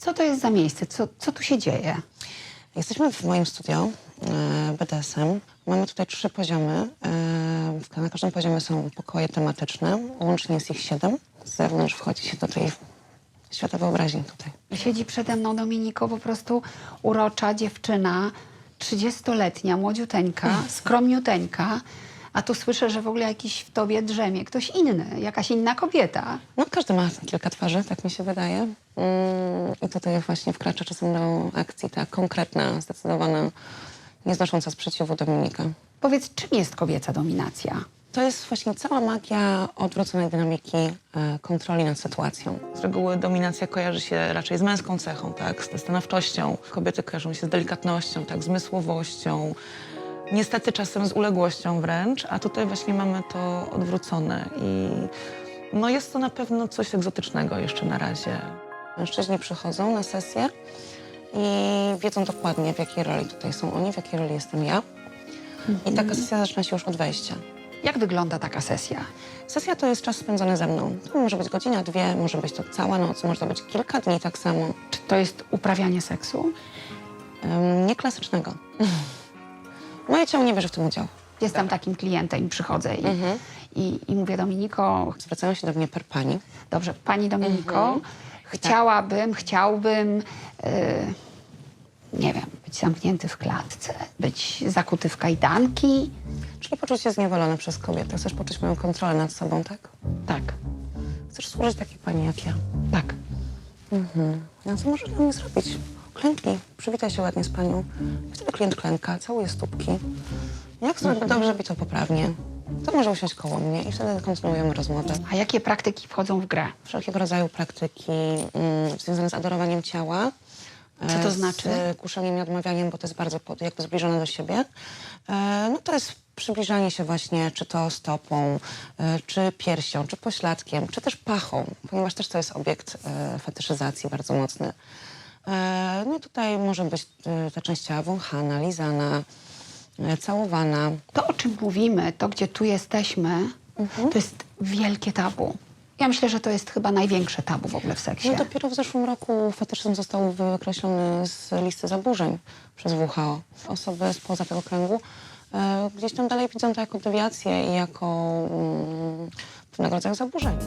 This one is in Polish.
Co to jest za miejsce? Co, co tu się dzieje? Jesteśmy w moim studio e, BDSM. Mamy tutaj trzy poziomy. E, Na każdym poziomie są pokoje tematyczne. Łącznie jest ich siedem. Z zewnątrz wchodzi się do tej świata wyobraźni tutaj. Siedzi przede mną Dominiko, po prostu urocza dziewczyna, 30-letnia, młodziuteńka, skromniuteńka, a tu słyszę, że w ogóle jakiś w tobie drzemie ktoś inny, jakaś inna kobieta. No każdy ma kilka twarzy, tak mi się wydaje. Mm, I tutaj właśnie wkracza czasem do akcji ta konkretna, zdecydowana, nieznosząca sprzeciwu Dominika. Powiedz, czym jest kobieca dominacja? To jest właśnie cała magia odwróconej dynamiki e, kontroli nad sytuacją. Z reguły dominacja kojarzy się raczej z męską cechą, tak, z stanowczością. Kobiety kojarzą się z delikatnością, tak, zmysłowością. Niestety czasem z uległością wręcz, a tutaj właśnie mamy to odwrócone i no jest to na pewno coś egzotycznego jeszcze na razie. Mężczyźni przychodzą na sesję i wiedzą dokładnie, w jakiej roli tutaj są oni, w jakiej roli jestem ja. I taka sesja zaczyna się już od wejścia. Jak wygląda taka sesja? Sesja to jest czas spędzony ze mną. To może być godzina, dwie, może być to cała noc, może to być kilka dni tak samo. Czy to jest uprawianie seksu? Um, nieklasycznego. Moje ciało nie bierze w tym udziału. Jestem takim klientem i przychodzę i, i, i mówię Dominiko, Zwracają się do mnie per pani. dobrze, pani Dominiko, chciałabym, chciałbym, y, nie wiem, być zamknięty w klatce, być zakuty w kajdanki. Czyli poczuć się zniewolony przez kobietę. Chcesz poczuć moją kontrolę nad sobą, tak? Tak, Chcesz służyć takiej pani jak ja. tak. No co możesz dla mnie zrobić? Klęknij, przywitaj się ładnie z panią. Wtedy klient klęka, całuje stópki. Jak zrobię dobrze, robi to poprawnie, to może usiąść koło mnie i wtedy kontynuujemy rozmowę. A jakie praktyki wchodzą w grę? Wszelkiego rodzaju praktyki mm, związane z adorowaniem ciała. Co to e, znaczy? Z kuszeniem i odmawianiem, bo to jest bardzo pod- jakby zbliżone do siebie. E, No to jest przybliżanie się właśnie, czy to stopą, e, czy piersią, czy pośladkiem, czy też pachą, ponieważ też to jest obiekt e, fetyszyzacji bardzo mocny. E, No i tutaj może być e, ta część ciała wąchana, lizana, e, całowana. To, o czym mówimy, to, gdzie tu jesteśmy, to jest wielkie tabu. Ja myślę, że to jest chyba największe tabu w ogóle w seksie. No dopiero w zeszłym roku fetyszyzm został wykreślony z listy zaburzeń przez WHO. Osoby spoza tego kręgu e, gdzieś tam dalej widzą to jako dewiację i jako mm, pewnego rodzaju zaburzenie.